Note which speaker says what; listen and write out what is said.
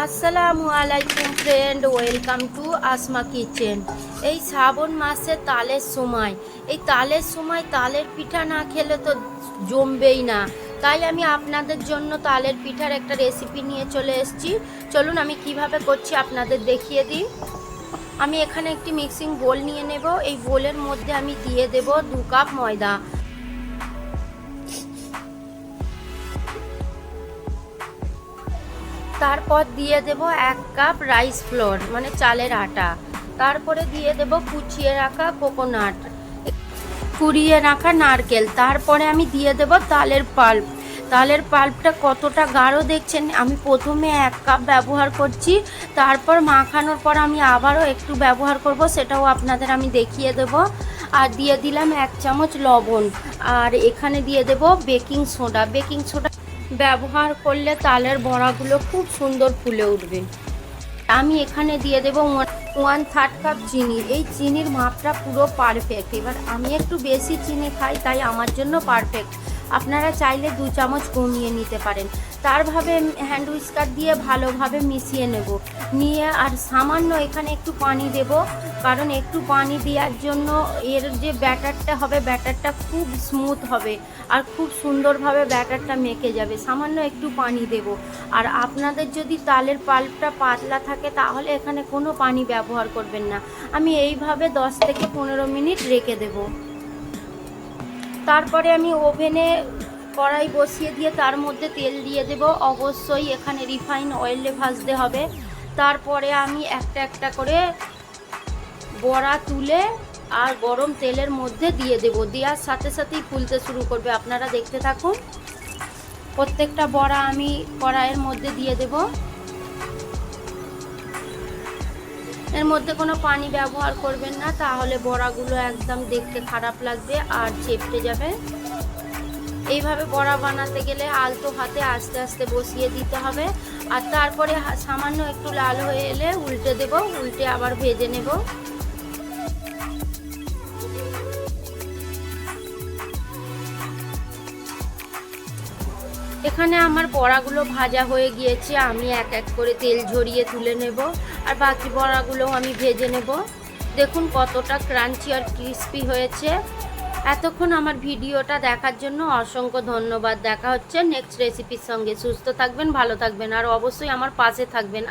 Speaker 1: আসসালামু আলাইকুম friend welcome to Asma kitchen এই শ্রাবণ মাসে তালের সময়। এই তালের সময় তালের পিঠা না খেলে তো জমবেই না। তাই আমি আপনাদের জন্য তালের পিঠার একটা রেসিপি নিয়ে চলে এসেছি। চলুন আমি কীভাবে করছি আপনাদের দেখিয়ে দিই। আমি এখানে একটি মিক্সিং বোল নিয়ে নেব। এই বোলের মধ্যে আমি দিয়ে দেব দু কাপ ময়দা। তারপর দিয়ে দেব এক কাপ রাইস ফ্লোর মানে চালের আটা। তারপরে দিয়ে দেব কুচিয়ে রাখা কোকোনাট কুড়িয়ে রাখা নারকেল। তারপরে আমি দিয়ে দেব তালের পাল্প তালের পাল্পটা কতটা গাঢ় দেখছেন? আমি প্রথমে এক কাপ ব্যবহার করছি। তারপর মাখানোর পর আমি আবারও একটু ব্যবহার করব, সেটাও আপনাদের আমি দেখিয়ে দেব। আর দিয়ে দিলাম এক চামচ লবণ। আর এখানে দিয়ে দেব বেকিং সোডা বেকিং সোডা ব্যবহার করলে তালের বড়াগুলো খুব সুন্দর ফুলে উঠবে। আমি এখানে দিয়ে দেব ওয়ান থার্ড কাপ চিনি। এই চিনির মাপটা পুরো পারফেক্ট এবার আমি একটু বেশি চিনি খাই, তাই আমার জন্য পারফেক্ট আপনারা চাইলে দু চামচ কমিয়ে নিতে পারেন। তারভাবে হ্যান্ড উইস্কার দিয়ে ভালোভাবে মিশিয়ে নেব। নিয়ে আর সামান্য এখানে একটু পানি দেব। কারণ একটু পানি দেওয়ার জন্য এর যে ব্যাটারটা হবে, ব্যাটারটা খুব স্মুথ হবে আর খুব সুন্দরভাবে ব্যাটারটা মেখে যাবে। সামান্য একটু পানি দেব। আর আপনাদের যদি তালের পাল্পটা পাতলা থাকে, তাহলে এখানে কোনো পানি ব্যবহার করবেন না। আমি এইভাবে 10 থেকে পনেরো মিনিট রেখে দেব। তারপরে আমি ওভেনে কড়াই বসিয়ে দিয়ে তার মধ্যে তেল দিয়ে দেব। অবশ্যই এখানে রিফাইন অয়েলে ভাজতে হবে। তারপরে আমি একটা একটা করে বড়া তুলে আর গরম তেলের মধ্যে দিয়ে দেব। দেওয়ার সাথে সাথেই ফুলতে শুরু করবে। আপনারা দেখতে থাকুন। প্রত্যেকটা বড়া আমি কড়াইয়ের মধ্যে দিয়ে দেব। এর মধ্যে কোনো পানি ব্যবহার করবেন না, তাহলে বড়াগুলো একদম দেখতে খারাপ লাগবে আর চেপটে যাবে। এইভাবে বড়া বানাতে গেলে আলতো হাতে আস্তে আস্তে বসিয়ে দিতে হবে। আর তারপরে সামান্য একটু লাল হয়ে এলে উল্টে দেব, উল্টে আবার ভেজে নেব। এখানে আমার বড়াগুলো ভাজা হয়ে গিয়েছে, আমি এক এক করে তেল ঝরিয়ে তুলে নেব, আর বাকি বড়াগুলো আমি ভেজে নেব। দেখুন কতটা ক্রাঞ্চি আর ক্রিস্পি হয়েছে। এতক্ষণ আমার ভিডিওটা দেখার জন্য অসংখ্য ধন্যবাদ। দেখা হচ্ছে নেক্সট রেসিপির সঙ্গে। সুস্থ থাকবেন, ভালো থাকবেন, আর অবশ্যই আমার পাশে থাকবেন।